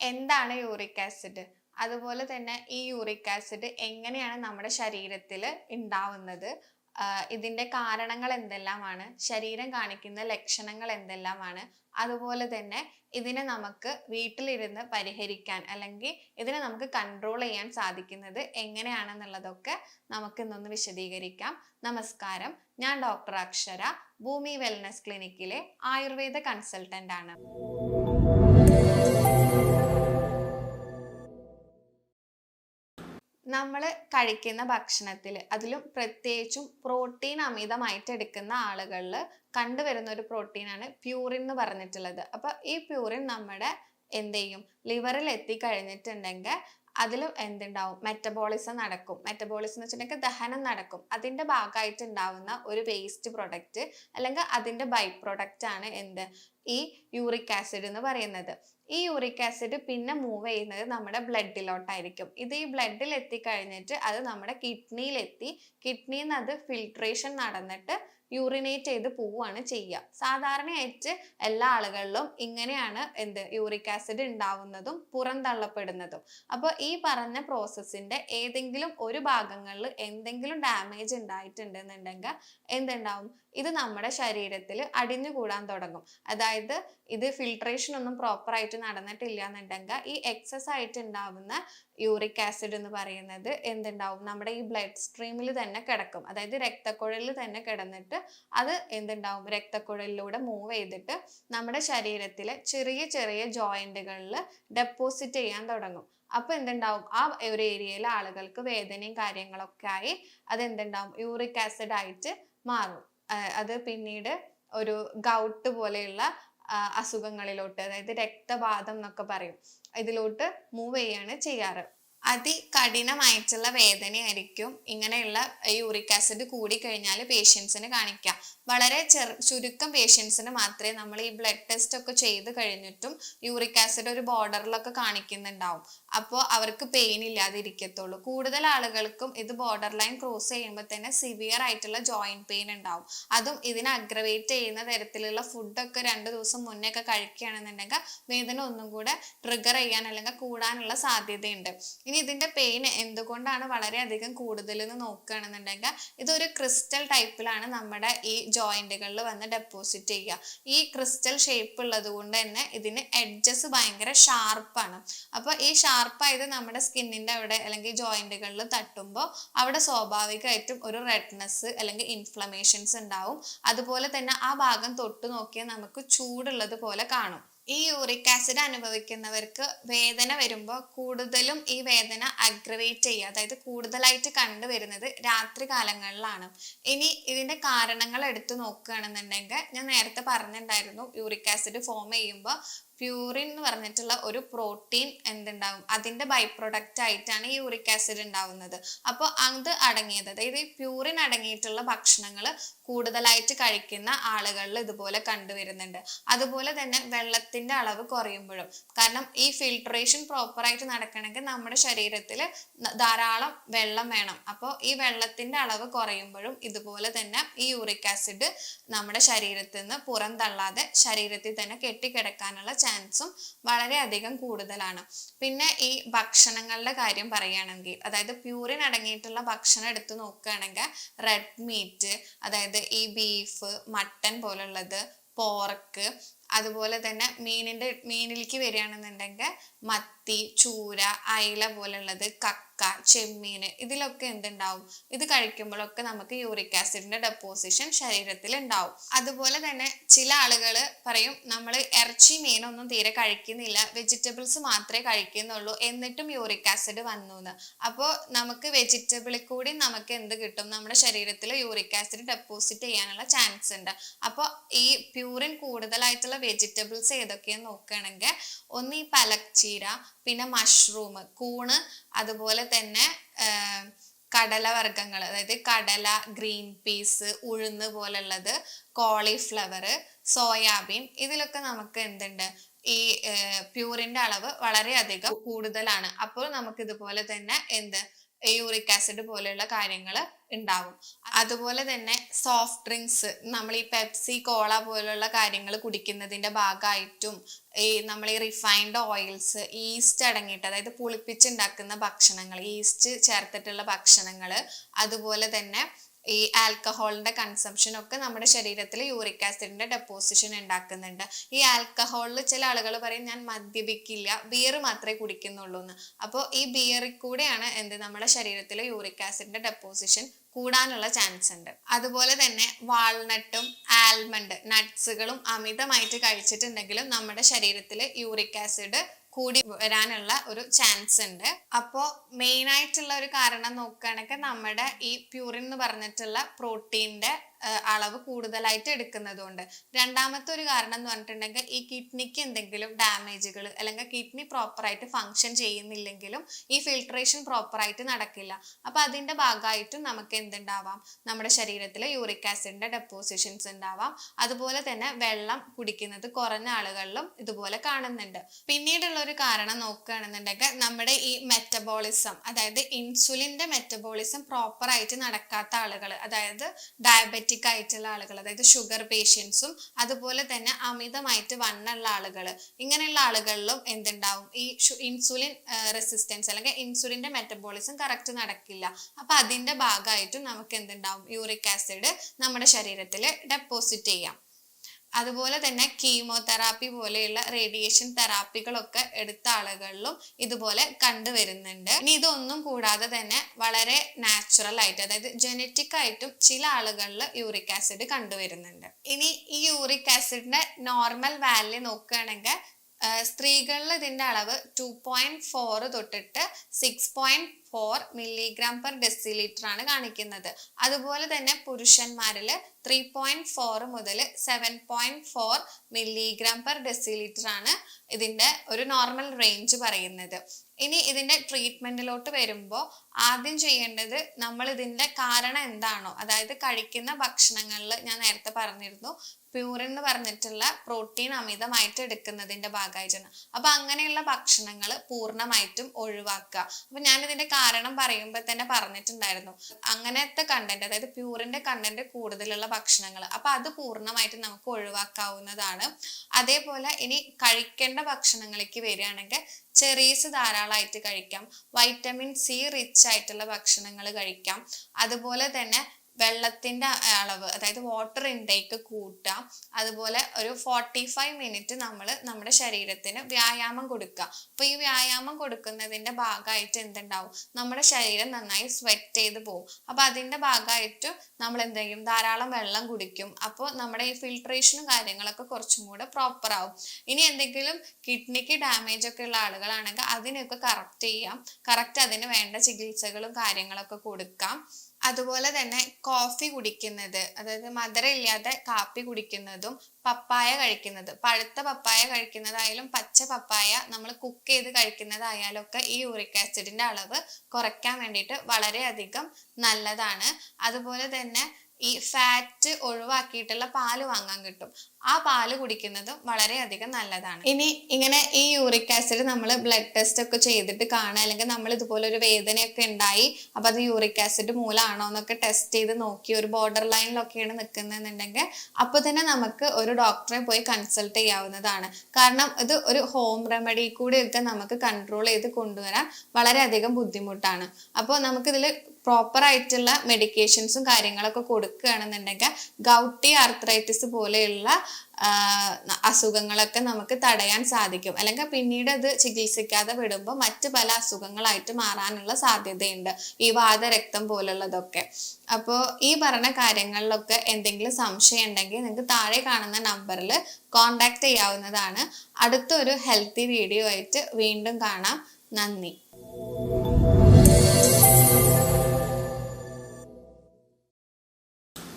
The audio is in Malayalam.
എന്താണ് യൂറിക് ആസിഡ്? അതുപോലെ തന്നെ ഈ യൂറിക് ആസിഡ് എങ്ങനെയാണ് നമ്മുടെ ശരീരത്തിൽ ഉണ്ടാവുന്നത് ഇതിന്റെ കാരണങ്ങൾ എന്തെല്ലാമാണ്? ശരീരം കാണിക്കുന്ന ലക്ഷണങ്ങൾ എന്തെല്ലാമാണ്? അതുപോലെ തന്നെ ഇതിനെ നമുക്ക് വീട്ടിലിരുന്ന് പരിഹരിക്കാൻ അല്ലെങ്കിൽ ഇതിനെ നമുക്ക് കൺട്രോൾ ചെയ്യാൻ സാധിക്കുന്നത് എങ്ങനെയാണെന്നുള്ളതൊക്കെ നമുക്ക് ഇന്നൊന്ന് വിശദീകരിക്കാം. നമസ്കാരം. ഞാൻ ഡോക്ടർ അക്ഷര. ഭൂമി വെൽനസ് ക്ലിനിക്കിലെ ആയുർവേദ കൺസൾട്ടന്റ് ആണ്. നമ്മൾ കഴിക്കുന്ന ഭക്ഷണത്തിൽ അതിലും പ്രത്യേകിച്ചും പ്രോട്ടീൻ അമിതമായിട്ട് എടുക്കുന്ന ആളുകളിൽ കണ്ടുവരുന്ന ഒരു പ്രോട്ടീനാണ് പ്യൂറിൻ എന്ന് പറഞ്ഞിട്ടുള്ളത്. അപ്പൊ ഈ പ്യൂറിൻ നമ്മുടെ എന്ത് ചെയ്യും ലിവറിൽ എത്തിക്കഴിഞ്ഞിട്ടുണ്ടെങ്കിൽ അതിൽ എന്തുണ്ടാവും? മെറ്റബോളിസം നടക്കും. മെറ്റബോളിസം എന്ന് വെച്ചിട്ടുണ്ടെങ്കിൽ ദഹനം നടക്കും. അതിന്റെ ഭാഗമായിട്ട് ഉണ്ടാവുന്ന ഒരു വേസ്റ്റ് പ്രൊഡക്റ്റ് അല്ലെങ്കിൽ അതിന്റെ ബൈ പ്രൊഡക്റ്റ് ആണ് എന്ത്? ഈ യൂറിക് ആസിഡ് എന്ന് പറയുന്നത്. ഈ യൂറിക് ആസിഡ് പിന്നെ മൂവ് ചെയ്യുന്നത് നമ്മുടെ ബ്ലഡിലോട്ടായിരിക്കും ഇത് ഈ ബ്ലഡിൽ എത്തിക്കഴിഞ്ഞിട്ട് അത് നമ്മുടെ കിഡ്നിയിലെത്തി കിഡ്നിയിൽ നിന്ന് അത് ഫിൽട്രേഷൻ നടന്നിട്ട് യൂറിനേറ്റ് ചെയ്ത് പോവുകയാണ് ചെയ്യുക. സാധാരണയായിട്ട് എല്ലാ ആളുകളിലും ഇങ്ങനെയാണ് എന്ത് യൂറിക് ആസിഡ് ഉണ്ടാവുന്നതും പുറന്തള്ളപ്പെടുന്നതും. അപ്പോൾ ഈ പറഞ്ഞ പ്രോസസ്സിന്റെ ഏതെങ്കിലും ഒരു ഭാഗങ്ങളിൽ എന്തെങ്കിലും ഡാമേജ് ഉണ്ടായിട്ടുണ്ടെന്നുണ്ടെങ്കിൽ എന്തുണ്ടാവും? ഇത് നമ്മുടെ ശരീരത്തിൽ അടിഞ്ഞു കൂടാൻ തുടങ്ങും. അതായത് ഇത് ഫിൽട്രേഷൻ ഒന്നും പ്രോപ്പറായിട്ട് നടന്നിട്ടില്ല എന്നുണ്ടെങ്കിൽ ഈ എക്സസ് ആയിട്ട് ഉണ്ടാവുന്ന യൂറിക് ആസിഡ് എന്ന് പറയുന്നത് എന്തുണ്ടാവും? നമ്മുടെ ഈ ബ്ലഡ് സ്ട്രീമിൽ തന്നെ കിടക്കും. അതായത് രക്തക്കുഴലിൽ തന്നെ കിടന്നിട്ട് അത് എന്തുണ്ടാവും? രക്തക്കുഴലിലൂടെ മൂവ് ചെയ്തിട്ട് നമ്മുടെ ശരീരത്തിലെ ചെറിയ ചെറിയ ജോയിന്റുകളിൽ ഡെപ്പോസിറ്റ് ചെയ്യാൻ തുടങ്ങും. അപ്പൊ എന്തുണ്ടാവും? ആ ഒരു ഏരിയയിലെ ആളുകൾക്ക് വേദനയും കാര്യങ്ങളൊക്കെ ആയി അത് എന്തുണ്ടാവും? യൂറിക് ആസിഡ് ആയിട്ട് മാറും. അത് പിന്നീട് ഒരു ഗൗട്ട് പോലെയുള്ള അസുഖങ്ങളിലോട്ട് അതായത് രക്തപാതം എന്നൊക്കെ പറയും. ഇതിലോട്ട് മൂവ് ചെയ്യാണ് ചെയ്യാറ്. അതികഠിനമായിട്ടുള്ള വേദനയായിരിക്കും ഇങ്ങനെയുള്ള യൂറിക് ആസിഡ് കൂടി കഴിഞ്ഞാൽ പേഷ്യൻസിന് കാണിക്കുക വളരെ ചെറു ചുരുക്കം പേഷ്യൻസിന് മാത്രമേ നമ്മൾ ഈ ബ്ലഡ് ടെസ്റ്റ് ഒക്കെ ചെയ്ത് കഴിഞ്ഞിട്ടും യൂറിക് ആസിഡ് ഒരു ബോർഡറിലൊക്കെ കാണിക്കുന്നുണ്ടാവും. അപ്പോൾ അവർക്ക് പെയിൻ ഇല്ലാതിരിക്കത്തുള്ളൂ. കൂടുതൽ ആളുകൾക്കും ഇത് ബോർഡർ ലൈൻ ക്രോസ് ചെയ്യുമ്പോൾ തന്നെ സിവിയർ ആയിട്ടുള്ള ജോയിന്റ് പെയിൻ ഉണ്ടാവും. അതും ഇതിനെ അഗ്രവേറ്റ് ചെയ്യുന്ന തരത്തിലുള്ള ഫുഡൊക്കെ രണ്ട് ദിവസം മുന്നേ ഒക്കെ കഴിക്കുകയാണെന്നുണ്ടെങ്കിൽ വേദന ഒന്നും കൂടെ ട്രിഗർ ചെയ്യാൻ അല്ലെങ്കിൽ കൂടാനുള്ള സാധ്യതയുണ്ട്. ഇനി ഇതിന്റെ പെയിൻ എന്തുകൊണ്ടാണ് വളരെയധികം കൂടുതൽ എന്ന് നോക്കുകയാണെന്നുണ്ടെങ്കിൽ ഇതൊരു ക്രിസ്റ്റൽ ടൈപ്പിലാണ് നമ്മുടെ ഈ ജോയിന്റുകളിൽ വന്ന് ഡെപ്പോസിറ്റ് ചെയ്യുക. ഈ ക്രിസ്റ്റൽ ഷേപ്പ് ഉള്ളത് കൊണ്ട് തന്നെ ഇതിന് എഡ്ജസ് ഭയങ്കര ഷാർപ്പാണ് അപ്പോൾ ഈ ഷാർപ്പായത് നമ്മുടെ സ്കിന്നിന്റെ അവിടെ അല്ലെങ്കിൽ ജോയിന്റുകളിൽ തട്ടുമ്പോൾ അവിടെ സ്വാഭാവികമായിട്ടും ഒരു റെഡ്നെസ് അല്ലെങ്കിൽ ഇൻഫ്ലമേഷൻസ് ഉണ്ടാവും. അതുപോലെ തന്നെ ആ ഭാഗം തൊട്ട് നോക്കിയാൽ നമുക്ക് ചൂടുള്ളത് പോലെ കാണും. ഈ യൂറിക് ആസിഡ് അനുഭവിക്കുന്നവർക്ക് വേദന വരുമ്പോൾ കൂടുതലും ഈ വേദന അഗ്രവേറ്റ് ചെയ്യുക. അതായത് കൂടുതലായിട്ട് കണ്ടുവരുന്നത് രാത്രി കാലങ്ങളിലാണ്. ഇനി ഇതിന്റെ കാരണങ്ങൾ എടുത്തു നോക്കുകയാണെന്നുണ്ടെങ്കിൽ ഞാൻ നേരത്തെ പറഞ്ഞിട്ടുണ്ടായിരുന്നു യൂറിക് ആസിഡ് ഫോം ചെയ്യുമ്പോൾ പ്യൂറിൻ എന്ന് പറഞ്ഞിട്ടുള്ള ഒരു പ്രോട്ടീൻ എന്തുണ്ടാവും? അതിന്റെ ബൈ പ്രൊഡക്റ്റ് ആയിട്ടാണ് ഈ യൂറിക് ആസിഡ് ഉണ്ടാവുന്നത്. അപ്പോൾ അത് അടങ്ങിയത് അതായത് ഈ പ്യൂറിൻ അടങ്ങിയിട്ടുള്ള ഭക്ഷണങ്ങൾ കൂടുതലായിട്ട് കഴിക്കുന്ന ആളുകളിൽ ഇതുപോലെ കണ്ടുവരുന്നുണ്ട്. അതുപോലെ തന്നെ വെള്ളത്തിന്റെ അളവ് കുറയുമ്പോഴും. കാരണം ഈ ഫിൽട്രേഷൻ പ്രോപ്പറായിട്ട് നടക്കണമെങ്കിൽ നമ്മുടെ ശരീരത്തിൽ ധാരാളം വെള്ളം വേണം. അപ്പോൾ ഈ വെള്ളത്തിന്റെ അളവ് കുറയുമ്പോഴും ഇതുപോലെ തന്നെ ഈ യൂറിക് ആസിഡ് നമ്മുടെ ശരീരത്തിൽ നിന്ന് പുറന്തള്ളാതെ ശരീരത്തിൽ തന്നെ കെട്ടിക്കിടക്കാനുള്ള ചാൻസും വളരെയധികം കൂടുതലാണ്. പിന്നെ ഈ ഭക്ഷണങ്ങളുടെ കാര്യം പറയുകയാണെങ്കിൽ അതായത് പ്യൂറിൻ അടങ്ങിയിട്ടുള്ള ഭക്ഷണം എടുത്തു നോക്കുകയാണെങ്കിൽ റെഡ് മീറ്റ് അതായത് ഈ ബീഫ് മട്ടൻ പോലുള്ളത് പോർക്ക് അതുപോലെ തന്നെ മീനിന്റെ മീനിലേക്ക് വരികയാണെന്നുണ്ടെങ്കിൽ മത്തി ചൂര അയില പോലുള്ളത് കക്ക ചെമ്മീന് ഇതിലൊക്കെ എന്തുണ്ടാവും? ഇത് കഴിക്കുമ്പോഴൊക്കെ നമുക്ക് യൂറിക് ആസിഡിന്റെ ഡെപ്പോസിഷൻ ശരീരത്തിൽ ഉണ്ടാവും. അതുപോലെ തന്നെ ചില ആളുകൾ പറയും നമ്മൾ ഇറച്ചി മീനൊന്നും തീരെ കഴിക്കുന്നില്ല. വെജിറ്റബിൾസ് മാത്രമേ കഴിക്കുന്നുള്ളൂ. എന്നിട്ടും യൂറിക് ആസിഡ് വന്നു എന്ന് അപ്പോൾ നമുക്ക് വെജിറ്റബിളിൽ കൂടി നമുക്ക് എന്ത് കിട്ടും? നമ്മുടെ ശരീരത്തിൽ യൂറിക് ആസിഡ് ഡെപ്പോസിറ്റ് ചെയ്യാനുള്ള ചാൻസ് ഉണ്ട്. അപ്പോൾ ഈ പ്യൂറിൻ കൂടുതലായിട്ടുള്ള വെജിറ്റബിൾസ് ഏതൊക്കെയാണെന്ന് നോക്കുകയാണെങ്കിൽ ഒന്ന് ഈ പലക്ചീര പിന്നെ മഷ്റൂം കൂണ് അതുപോലെ തന്നെ കടലവർഗങ്ങൾ അതായത് കടല ഗ്രീൻ പീസ് ഉഴുന്ന് പോലുള്ളത് കോളിഫ്ലവർ സോയാബീൻ ഇതിലൊക്കെ നമുക്ക് എന്തുണ്ട്? ഈ പ്യൂറിന്റെ അളവ് വളരെയധികം കൂടുതലാണ്. അപ്പോൾ നമുക്ക് ഇതുപോലെ തന്നെ എന്ത്? യൂറിക് ആസിഡ് പോലെയുള്ള കാര്യങ്ങൾ ഉണ്ടാവും. അതുപോലെ തന്നെ സോഫ്റ്റ് ഡ്രിങ്ക്സ് നമ്മൾ ഈ പെപ്സി കോള പോലുള്ള കാര്യങ്ങൾ കുടിക്കുന്നതിന്റെ ഭാഗമായിട്ടും ഈ നമ്മൾ ഈ റിഫൈൻഡ് ഓയിൽസ് ഈസ്റ്റ് അടങ്ങിയിട്ട് അതായത് പുളിപ്പിച്ചുണ്ടാക്കുന്ന ഭക്ഷണങ്ങൾ ഈസ്റ്റ് ചേർത്തിട്ടുള്ള ഭക്ഷണങ്ങൾ അതുപോലെ തന്നെ ഈ ആൽക്കഹോളിന്റെ കൺസംഷൻ ഒക്കെ നമ്മുടെ ശരീരത്തിൽ യൂറിക് ആസിഡിന്റെ ഡെപ്പോസിഷൻ ഉണ്ടാക്കുന്നുണ്ട് ഈ ആൽക്കഹോളിൽ ചില ആളുകൾ പറയും ഞാൻ മദ്യപിക്കില്ല ബിയർ മാത്രമേ കുടിക്കുന്നുള്ളൂ എന്ന് അപ്പോൾ ഈ ബിയറിൽ കൂടെയാണ് എന്ത് നമ്മുടെ ശരീരത്തിൽ യൂറിക് ആസിഡിന്റെ ഡെപ്പോസിഷൻ കൂടാനുള്ള ചാൻസ് ഉണ്ട് അതുപോലെ തന്നെ വാൾനട്ടും ആൽമണ്ട് നട്ട്സുകളും അമിതമായിട്ട് കഴിച്ചിട്ടുണ്ടെങ്കിലും നമ്മുടെ ശരീരത്തിൽ യൂറിക് ആസിഡ് കൂടി വരാനുള്ള ഒരു ചാൻസ് ഉണ്ട്. അപ്പോ മെയിൻ ആയിട്ടുള്ള ഒരു കാരണം നോക്കുകയാണെങ്കിൽ നമ്മുടെ ഈ പ്യൂറിൻ എന്ന് പറഞ്ഞിട്ടുള്ള പ്രോട്ടീന്റെ അളവ് കൂടുതലായിട്ട് എടുക്കുന്നതുകൊണ്ട്. രണ്ടാമത്തെ ഒരു കാരണം എന്ന് പറഞ്ഞിട്ടുണ്ടെങ്കിൽ ഈ കിഡ്നിക്ക് എന്തെങ്കിലും ഡാമേജുകൾ അല്ലെങ്കിൽ കിഡ്നി പ്രോപ്പറായിട്ട് ഫങ്ഷൻ ചെയ്യുന്നില്ലെങ്കിലും ഈ ഫിൽട്രേഷൻ പ്രോപ്പറായിട്ട് നടക്കില്ല. അപ്പൊ അതിന്റെ ഭാഗമായിട്ടും നമുക്ക് എന്തുണ്ടാവാം? നമ്മുടെ ശരീരത്തിൽ യൂറിക് ആസിഡിന്റെ ഡെപ്പോസിഷൻസ് ഉണ്ടാവാം. അതുപോലെ തന്നെ വെള്ളം കുടിക്കുന്നത് കുറഞ്ഞ ആളുകളിലും ഇതുപോലെ കാണുന്നുണ്ട്. പിന്നീടുള്ള ഒരു കാരണം നോക്കുകയാണെന്നുണ്ടെങ്കിൽ നമ്മുടെ ഈ മെറ്റബോളിസം അതായത് ഇൻസുലിന്റെ മെറ്റബോളിസം പ്രോപ്പറായിട്ട് നടക്കാത്ത ആളുകൾ അതായത് ഡയബറ്റിക് ഡയബറ്റിക് ആയിട്ടുള്ള ആളുകൾ അതായത് ഷുഗർ പേഷ്യൻസും അതുപോലെ തന്നെ അമിതമായിട്ട് വണ്ണുള്ള ആളുകൾ. ഇങ്ങനെയുള്ള ആളുകളിലും എന്തുണ്ടാവും? ഈ ഇൻസുലിൻ റെസിസ്റ്റൻസ് അല്ലെങ്കിൽ ഇൻസുലിന്റെ മെറ്റബോളിസം കറക്റ്റ് നടക്കില്ല. അപ്പൊ അതിന്റെ ഭാഗമായിട്ടും നമുക്ക് എന്തുണ്ടാവും? യൂറിക് ആസിഡ് നമ്മുടെ ശരീരത്തിൽ ഡെപ്പോസിറ്റ് ചെയ്യാം. അതുപോലെ തന്നെ കീമോതെറാപ്പി പോലെയുള്ള റേഡിയേഷൻ തെറാപ്പികളൊക്കെ എടുത്ത ആളുകളിലും ഇതുപോലെ കണ്ടുവരുന്നുണ്ട്. ഇനി ഇതൊന്നും കൂടാതെ തന്നെ വളരെ നാച്ചുറൽ ആയിട്ട് അതായത് ജനറ്റിക് ആയിട്ടും ചില ആളുകളിൽ യൂറിക് ആസിഡ് കണ്ടുവരുന്നുണ്ട്. ഇനി ഈ യൂറിക് ആസിഡിന്റെ നോർമൽ വാല്യൂ നോക്കുകയാണെങ്കിൽ സ്ത്രീകളിൽ ഇതിന്റെ അളവ് ടു പോയിന്റ് ഫോർ തൊട്ടിട്ട് six point four milligram per decilitre ആണ് കാണിക്കുന്നത്. അതുപോലെ തന്നെ പുരുഷന്മാരിൽ ത്രീ പോയിന്റ് ഫോർ മുതൽ seven point four milligram per decilitre ആണ് ഇതിന്റെ ഒരു നോർമൽ റേഞ്ച് പറയുന്നത്. ഇനി ഇതിന്റെ ട്രീറ്റ്മെന്റിലോട്ട് വരുമ്പോൾ ആദ്യം ചെയ്യേണ്ടത് നമ്മൾ ഇതിന്റെ കാരണം എന്താണോ അതായത് കഴിക്കുന്ന ഭക്ഷണങ്ങളിൽ ഞാൻ നേരത്തെ പറഞ്ഞിരുന്നു പ്യൂറിൻ എന്ന് പറഞ്ഞിട്ടുള്ള പ്രോട്ടീൻ അമിതമായിട്ട് എടുക്കുന്നതിന്റെ ഭാഗമായിട്ടാണ്. അപ്പൊ അങ്ങനെയുള്ള ഭക്ഷണങ്ങൾ പൂർണമായിട്ടും ഒഴിവാക്കുക. അപ്പൊ ഞാൻ ഇതിന്റെ കാരണം പറയുമ്പോൾ തന്നെ പറഞ്ഞിട്ടുണ്ടായിരുന്നു. അങ്ങനത്തെ കണ്ടന്റ് അതായത് പ്യൂറിന്റെ കണ്ടന്റ് കൂടുതലുള്ള ഭക്ഷണങ്ങൾ അപ്പൊ അത് പൂർണമായിട്ട് നമുക്ക് ഒഴിവാക്കാവുന്നതാണ്. അതേപോലെ ഇനി കഴിക്കേണ്ട ഭക്ഷണങ്ങളിലേക്ക് വരികയാണെങ്കിൽ ചെറീസ് ധാരാളമായിട്ട് കഴിക്കാം. വൈറ്റമിൻ സി റിച്ച് ആയിട്ടുള്ള ഭക്ഷണങ്ങൾ കഴിക്കാം. അതുപോലെ തന്നെ വെള്ളത്തിന്റെ അളവ് അതായത് വാട്ടർ ഇൻടേക്ക് കൂട്ടാം അതുപോലെ ഒരു ഫോർട്ടി ഫൈവ് മിനിറ്റ് നമ്മൾ നമ്മുടെ ശരീരത്തിന് വ്യായാമം കൊടുക്കുക. അപ്പൊ ഈ വ്യായാമം കൊടുക്കുന്നതിന്റെ ഭാഗമായിട്ട് എന്തുണ്ടാവും? നമ്മുടെ ശരീരം നന്നായി സ്വെറ്റ് ചെയ്ത് പോകും. അപ്പൊ അതിന്റെ ഭാഗമായിട്ട് നമ്മൾ എന്ത് ചെയ്യും? ധാരാളം വെള്ളം കുടിക്കും. അപ്പോൾ നമ്മുടെ ഈ ഫിൽട്രേഷനും കാര്യങ്ങളൊക്കെ കുറച്ചും കൂടെ പ്രോപ്പർ ആവും. ഇനി എന്തെങ്കിലും കിഡ്നിക്ക് ഡാമേജ് ഒക്കെ ഉള്ള ആളുകളാണെങ്കിൽ അതിനൊക്കെ കറക്റ്റ് ചെയ്യാം. കറക്റ്റ് അതിന് വേണ്ട ചികിത്സകളും കാര്യങ്ങളൊക്കെ കൊടുക്കാം. അതുപോലെ തന്നെ കോഫി കുടിക്കുന്നത് അതായത് മധുരം ഇല്ലാതെ കാപ്പി കുടിക്കുന്നതും പപ്പായ കഴിക്കുന്നത് പഴുത്ത പപ്പായ കഴിക്കുന്നതായാലും പച്ച പപ്പായ നമ്മൾ കുക്ക് ചെയ്ത് കഴിക്കുന്നതായാലും ഒക്കെ ഈ യൂറിക് ആസിഡിന്റെ അളവ് കുറയ്ക്കാൻ വേണ്ടിയിട്ട് വളരെയധികം നല്ലതാണ്. അതുപോലെ തന്നെ ഈ ഫാറ്റ് ഒഴിവാക്കിയിട്ടുള്ള പാൽ വാങ്ങാൻ കിട്ടും. ആ പാൽ കുടിക്കുന്നതും വളരെയധികം നല്ലതാണ്. ഇനി ഇങ്ങനെ ഈ യൂറിക് ആസിഡ് നമ്മൾ ബ്ലഡ് ടെസ്റ്റ് ഒക്കെ ചെയ്തിട്ട് കാണുക അല്ലെങ്കിൽ നമ്മൾ ഇതുപോലെ ഒരു വേദനയൊക്കെ ഉണ്ടായി അപ്പൊ അത് യൂറിക് ആസിഡ് മൂലമാണോ എന്നൊക്കെ ടെസ്റ്റ് ചെയ്ത് നോക്കി ഒരു ബോർഡർ ലൈനിലൊക്കെയാണ് നിൽക്കുന്നതെന്നുണ്ടെങ്കിൽ അപ്പൊ തന്നെ നമുക്ക് ഒരു ഡോക്ടറെ പോയി കൺസൾട്ട് ചെയ്യാവുന്നതാണ്. കാരണം ഇത് ഒരു ഹോം റെമഡി കൂടിയൊക്കെ നമുക്ക് കൺട്രോൾ ചെയ്ത് കൊണ്ടുവരാൻ വളരെയധികം ബുദ്ധിമുട്ടാണ്. അപ്പോൾ നമുക്കിതിൽ പ്രോപ്പർ ആയിട്ടുള്ള മെഡിക്കേഷൻസും കാര്യങ്ങളൊക്കെ കൊടുക്കുകയാണെന്നുണ്ടെങ്കിൽ ഗൗട്ടി ആർത്രൈറ്റിസ് പോലെയുള്ള അസുഖങ്ങളൊക്കെ നമുക്ക് തടയാൻ സാധിക്കും. അല്ലെങ്കിൽ പിന്നീട് അത് ചികിത്സിക്കാതെ വിടുമ്പോൾ മറ്റ് പല അസുഖങ്ങളായിട്ട് മാറാനുള്ള സാധ്യതയുണ്ട്. ഈ വാതരക്തം പോലുള്ളതൊക്കെ. അപ്പോൾ ഈ പറഞ്ഞ കാര്യങ്ങളിലൊക്കെ എന്തെങ്കിലും സംശയം ഉണ്ടെങ്കിൽ നിങ്ങൾക്ക് താഴെ കാണുന്ന നമ്പറിൽ കോണ്ടാക്ട് ചെയ്യാവുന്നതാണ്. അടുത്തൊരു ഹെൽത്തി വീഡിയോ ആയിട്ട് വീണ്ടും കാണാം. നന്ദി.